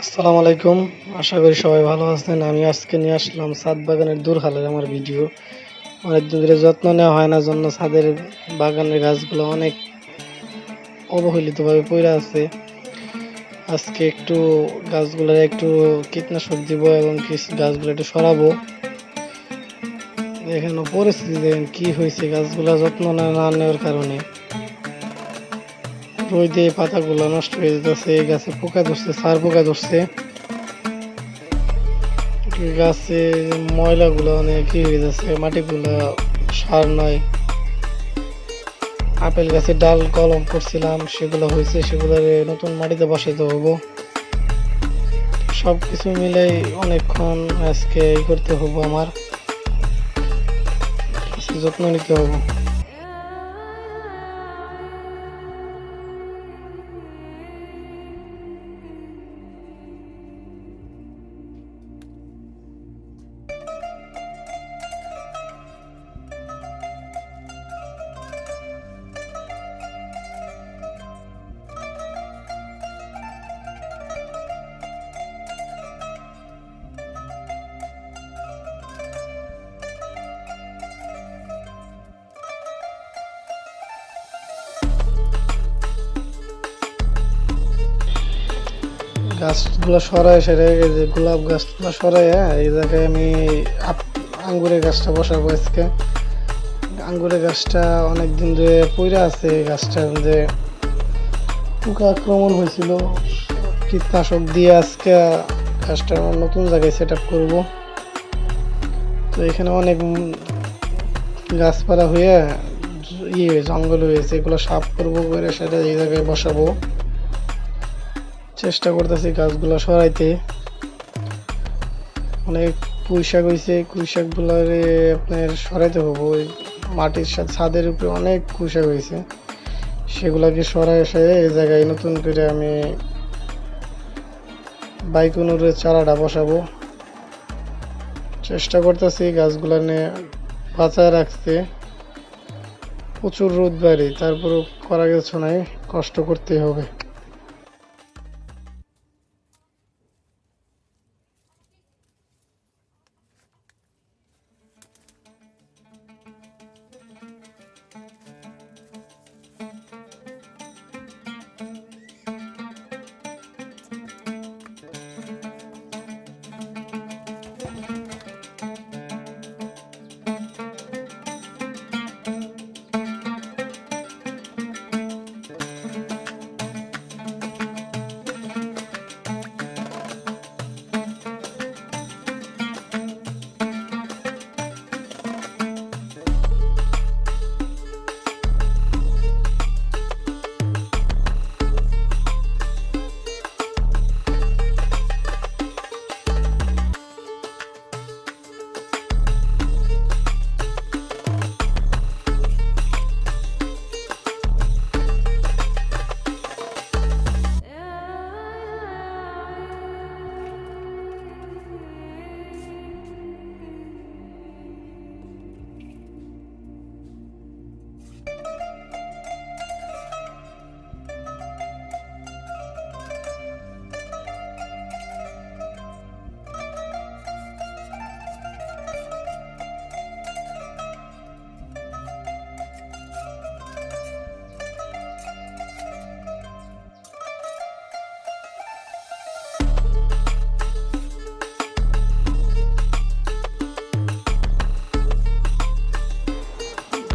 আসসালামু আলাইকুম। আশা করি সবাই ভালো আছেন। আমি আজকে নিয়ে আসলাম ছাদ বাগানের দূর হালের আমার ভিডিও। অনেকদিন ধরে যত্ন নেওয়া হয় না, জন্য ছাদের বাগানের গাছগুলো অনেক অবহেলিতভাবে পড়ে আছে। আজকে একটু গাছগুলোর একটু কীটনাশক দিব এবং গাছগুলো একটু সরাবো। এখানে পরিস্থিতি দেখেন, কি হয়েছে? গাছগুলো যত্ন না নেওয়ার কারণে। রোদে পাতাগুলো নষ্ট হয়ে যেতেছে গাছে পোকা ধরছে, সার পোকা ধরছে। গাছে ময়লাগুলো অনেক কি হয়ে যাচ্ছে মাটিগুলো সার নয়। আপেল গাছের ডাল কলম করছিলাম, সেগুলো হয়েছে সেগুলো নতুন মাটিতে বসাইতে হব। সব কিছু মিলেই অনেকক্ষণ আজকে করতে হব আমার। যত্ন নিতে হব। গাছগুলো সরায় সেরে, এই যে গোলাপ গাছগুলো সরায় এই জায়গায় আমি আঙ্গুরের গাছটা বসাবো আজকে। আঙ্গুরের গাছটা অনেক দিন ধরে পইরা আছে, এই গাছটার যে পোকা আক্রমণ হয়েছিল, কীটনাশক দিয়ে আজকে গাছটা আমার নতুন জায়গায় সেট আপ করব। তো এখানে অনেক গাছপালা হয়ে ইয়ে জঙ্গল হয়েছে এগুলো সাফ করব, করে সেটা এই জায়গায় বসাবো। চেষ্টা করতেছি গাছগুলো সরাইতে। অনেক পুঁই শাক হয়েছে পুঁই শাকগুলো আপনার সরাইতে হব। ওই মাটির সাথে ছাদের উপরে অনেক পুঁই শাক হয়েছে সেগুলাকে সরাই এসে এই জায়গায় নতুন করে আমি বাইকুনুরের চারাটা বসাবো। চেষ্টা করতেছি গাছগুলো নিয়ে বাঁচায় রাখতে। প্রচুর রোদ বাড়ি, তারপরও করা কিছু নাই, কষ্ট করতেই হবে।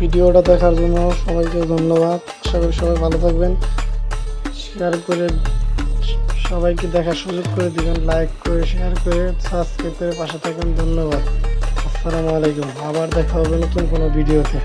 ভিডিওটা দেখার জন্য সবাইকে ধন্যবাদ। আশা করি সবাই ভালো থাকবেন। শেয়ার করে সবাইকে দেখার সুযোগ করে দিবেন লাইক করে শেয়ার করে সাবস্ক্রাইব করে পাশে থাকবেন। ধন্যবাদ। আসসালামু আলাইকুম। আবার দেখা হবে নতুন কোনো ভিডিওতে।